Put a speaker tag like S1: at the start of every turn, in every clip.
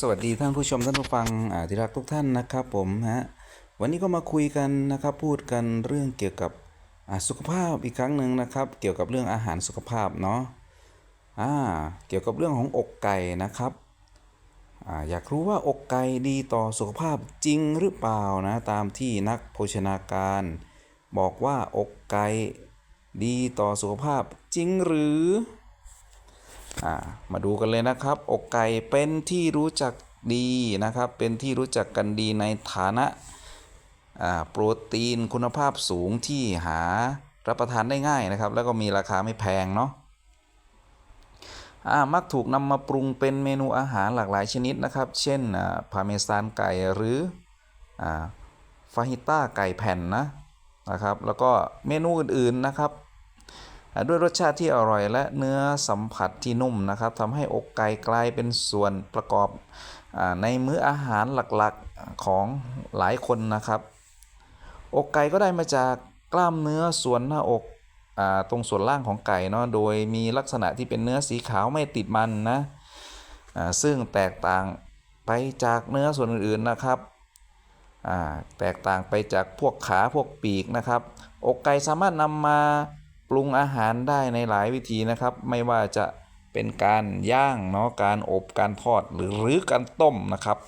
S1: สวัสดีท่านผู้ชมท่านผู้ฟังที่รักทุกท่านนะครับผมฮะวันนี้ก็มาคุยกันนะครับพูดกันเรื่องเกี่ยวกับสุขภาพอีกครั้งหนึ่งนะครับ เกี่ยวกับเรื่องอาหารสุขภาพเนาะอ่าเกี่ยวกับเรื่องของอกไก่นะครับอ่าอยากรู้ว่าอกไก่ดีต่อสุขภาพจริงหรือเปล่านะตามที่นักโภชนาการ บอกว่าอกไก่ดีต่อสุขภาพจริงหรือ อ่ามาดูกันเลยนะครับ อกไก่เป็นที่รู้จักดีนะครับ เป็นที่รู้จักกันดีในฐานะโปรตีนคุณภาพสูงที่หารับประทานได้ง่ายนะครับ แล้วก็มีราคาไม่แพงเนาะอ่ามักถูกนำมาปรุงเป็นเมนูอาหารหลากหลายชนิดนะครับ เช่นพาเมซานไก่หรืออฟาฮิต้าไก่แผ่นนะนะครับ แล้วก็เมนูอื่นๆนะครับ ด้วยรสชาติที่อร่อยและเนื้อสัมผัสที่นุ่มนะครับทำให้อกไก่กลายเป็นส่วนประกอบอในมื้ออาหารหลักๆของหลายคนนะครับ อกไก่ก็ได้มาจากกล้ามเนื้อส่วนหน้าอกอตรงส่วนล่างของไก่เนาะโดยมีลักษณะที่เป็นเนื้อสีขาวไม่ติดมันนะซึ่งแตกต่างไปจากเนื้อส่วนอื่นๆนะครับแตกต่างไปจากพวกขาพวกปีกนะครับ อกไก่สามารถนำมา ปรุงอาหารได้ในหลายวิธีนะครับ ไม่ว่าจะเป็นการย่างเนาะการอบการทอดหรือหรือการต้มนะครับ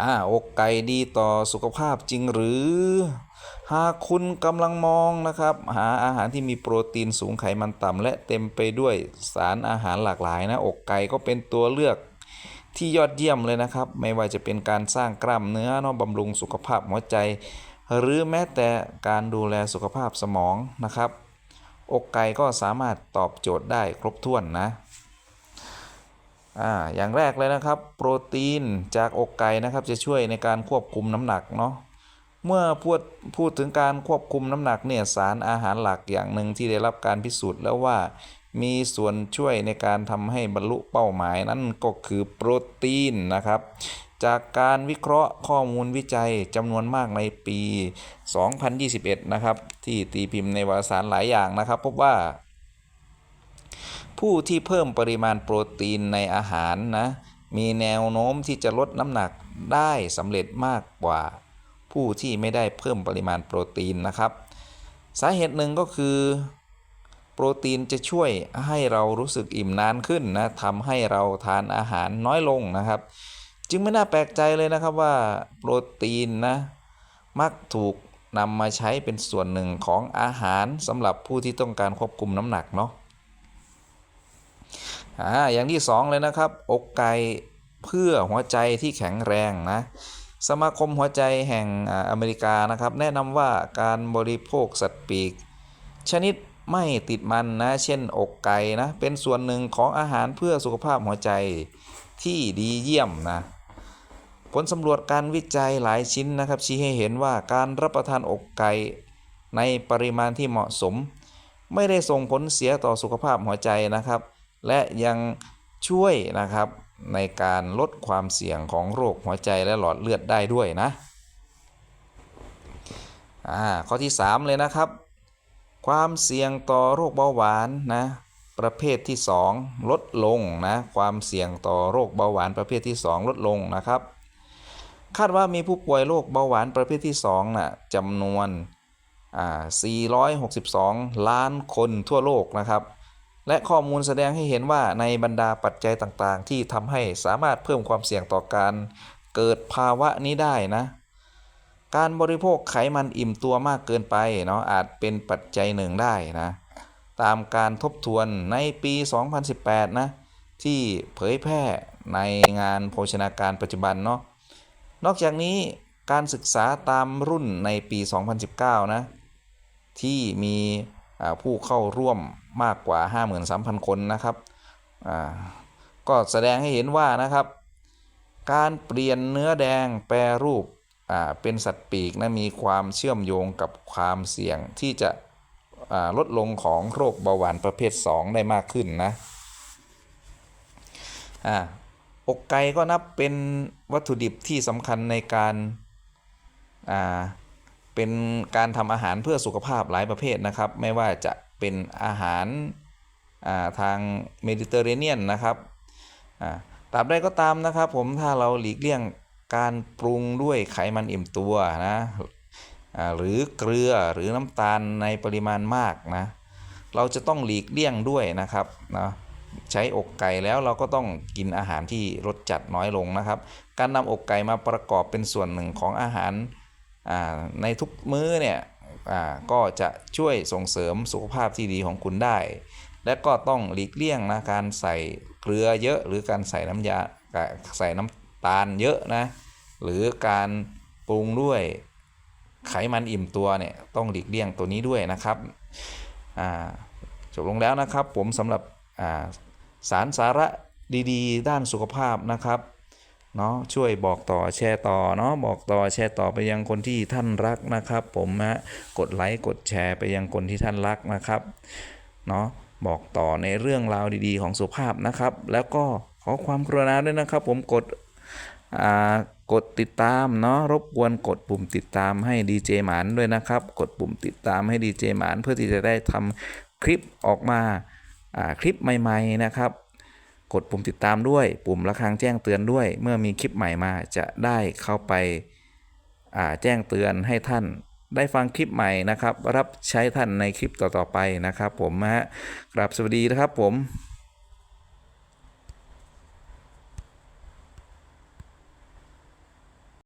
S1: อ่าอกไก่ดีต่อสุขภาพจริงหรือ หากคุณกำลังมองนะครับ หาอาหารที่มีโปรตีนสูงไขมันต่ำและเต็มไปด้วยสารอาหารหลากหลายนะอกไก่ก็เป็นตัวเลือกที่ยอดเยี่ยมเลยนะครับ ไม่ว่าจะเป็นการสร้างกล้ามเนื้อเนาะบำรุงสุขภาพหัวใจ หรือแม้แต่การดูแลสุขภาพสมองนะครับ อกไก่ก็สามารถตอบโจทย์ได้ครบถ้วนนะอ่าอย่างแรกเลยนะครับ โปรตีนจากอกไก่นะครับจะช่วยในการควบคุมน้ำหนักเนาะเมื่อพูดพูดถึงการควบคุมน้ำหนักเนี่ยสารอาหารหลักอย่างหนึ่งที่ได้รับการพิสูจน์แล้วว่ามีส่วนช่วยในการทำให้บรรลุเป้าหมายนั่นก็คือโปรตีนนะครับ จากการวิเคราะห์ข้อมูลวิจัยจำนวนมากในปี 2021 นะครับ ที่ตีพิมพ์ในวารสารหลายอย่างนะครับ พบว่า ผู้ที่เพิ่มปริมาณโปรตีนในอาหารนะ มีแนวโน้มที่จะลดน้ำหนักได้สำเร็จมากกว่า ผู้ที่ไม่ได้เพิ่มปริมาณโปรตีนนะครับ สาเหตุหนึ่งก็คือ โปรตีนจะช่วยให้เรารู้สึกอิ่มนานขึ้นนะทำให้เราทานอาหารน้อยลงนะครับ จึงไม่น่าแปลกใจเลยนะครับว่าโปรตีนนะมักถูกนำมาใช้เป็นส่วนหนึ่งของอาหารสำหรับผู้ที่ต้องการควบคุมน้ำหนักเนาะอ่าอย่างที่สองเลยนะครับ อกไก่เพื่อหัวใจที่แข็งแรงนะสมาคมหัวใจแห่งอ่าอเมริกานะครับ แนะนำว่าการบริโภคสัตว์ปีก ชนิดไม่ติดมันนะ เช่นอกไก่นะ เป็นส่วนหนึ่งของอาหารเพื่อสุขภาพหัวใจที่ดีเยี่ยมนะ ผลสำรวจการวิจัยหลายชิ้นนะครับ ชี้ให้เห็นว่าการรับประทานอกไก่ในปริมาณที่เหมาะสม ไม่ได้ส่งผลเสียต่อสุขภาพหัวใจนะครับ และยังช่วยนะครับในการลดความเสี่ยงของโรคหัวใจและหลอดเลือดได้ด้วยนะข้อที่ 3 เลยนะครับ ความเสี่ยงต่อโรคเบาหวานนะประเภทที่ 2 ลดลงนะความเสี่ยงต่อโรคเบาหวานประเภทที่ 2 ลดลงนะครับ คาดว่ามีผู้ป่วยโรคเบาหวานประเภทที่2น่ะจำนวน 462 ล้านคนทั่วโลกนะครับ และข้อมูลแสดงให้เห็นว่าในบรรดาปัจจัยต่างๆ ที่ทำให้สามารถเพิ่มความเสี่ยงต่อการเกิดภาวะนี้ได้นะ การบริโภคไขมันอิ่มตัวมากเกินไปเนาะอาจเป็นปัจจัยหนึ่งได้นะ ตามการทบทวนในปี 2018 นะ ที่เผยแพร่ในงานโภชนาการปัจจุบันเนาะ นอกจากนี้การศึกษาตามรุ่นในปี 2019 นะ ที่มีผู้เข้าร่วมมากกว่า 53,000 คนนะครับ ก็แสดงให้เห็นว่านะครับ การเปลี่ยนเนื้อแดงแปรรูปเป็นสัตว์ปีกนะมีความเชื่อมโยงกับความเสี่ยงที่จะลดลงของโรคเบาหวานประเภท 2 ได้มากขึ้นนะ อกไก่ก็นับเป็นวัตถุดิบที่สำคัญในการอ่าเป็นการทำอาหารเพื่อสุขภาพหลายประเภทนะครับ ไม่ว่าจะเป็นอาหาราทางเมดิเตอร์เรเนียนนะครับตราบใดก็ตามนะครับ ผมถ้าเราหลีกเลี่ยงการปรุงด้วยไขมันอิ่มตัวนะหรือเกลือหรือน้ำตาลในปริมาณมากนะ เราจะต้องหลีกเลี่ยงด้วยนะครับนะ ใช้อกไก่แล้วเราก็ต้องกินอาหารที่รสจัดน้อยลงนะครับ การนำอกไก่มาประกอบเป็นส่วนหนึ่งของอาหาราในทุกมื้อเนี่ยก็จะช่วยส่งเสริมสุขภาพที่ดีของคุณได้ และก็ต้องหลีกเลี่ยงนะการใส่เกลือเยอะ หรือการใส่น้ำยาใส่น้ำตาลเยอะนะหรือการปรุงด้วยไขมันอิ่มตัวเนี่ยต้องหลีกเลี่ยงตัวนี้ด้วยนะครับจบลงแล้วนะครับผมสำหรับ สารสาระดี ๆ ด้านสุขภาพนะครับเนาะช่วยบอกต่อแชร์ต่อเนาะบอกต่อแชร์ต่อไปยังคนที่ท่านรักนะครับ ผมฮะกดไลค์กดแชร์ไปยังคนที่ท่านรักนะครับเนาะบอกต่อในเรื่องราวดีๆ ของสุขภาพนะครับ แล้วก็ขอความกรุณาด้วยนะครับ ผมกดอ่ากดติดตามเนาะรบกวนกดปุ่มติดตามให้ดีเจหมานด้วยนะครับ กดปุ่มติดตามให้ดีเจหมานเพื่อที่จะได้ทำคลิปออกมา คลิปใหม่ๆนะครับ กดปุ่มติดตามด้วยปุ่มระฆังแจ้งเตือนด้วย เมื่อมีคลิปใหม่มาจะได้เข้าไปาแจ้งเตือนให้ท่านได้ฟังคลิปใหม่นะครับ รับใช้ท่านในคลิปต่อๆไปนะครับ ผมนะฮะกราบสวัสดีนะครับผม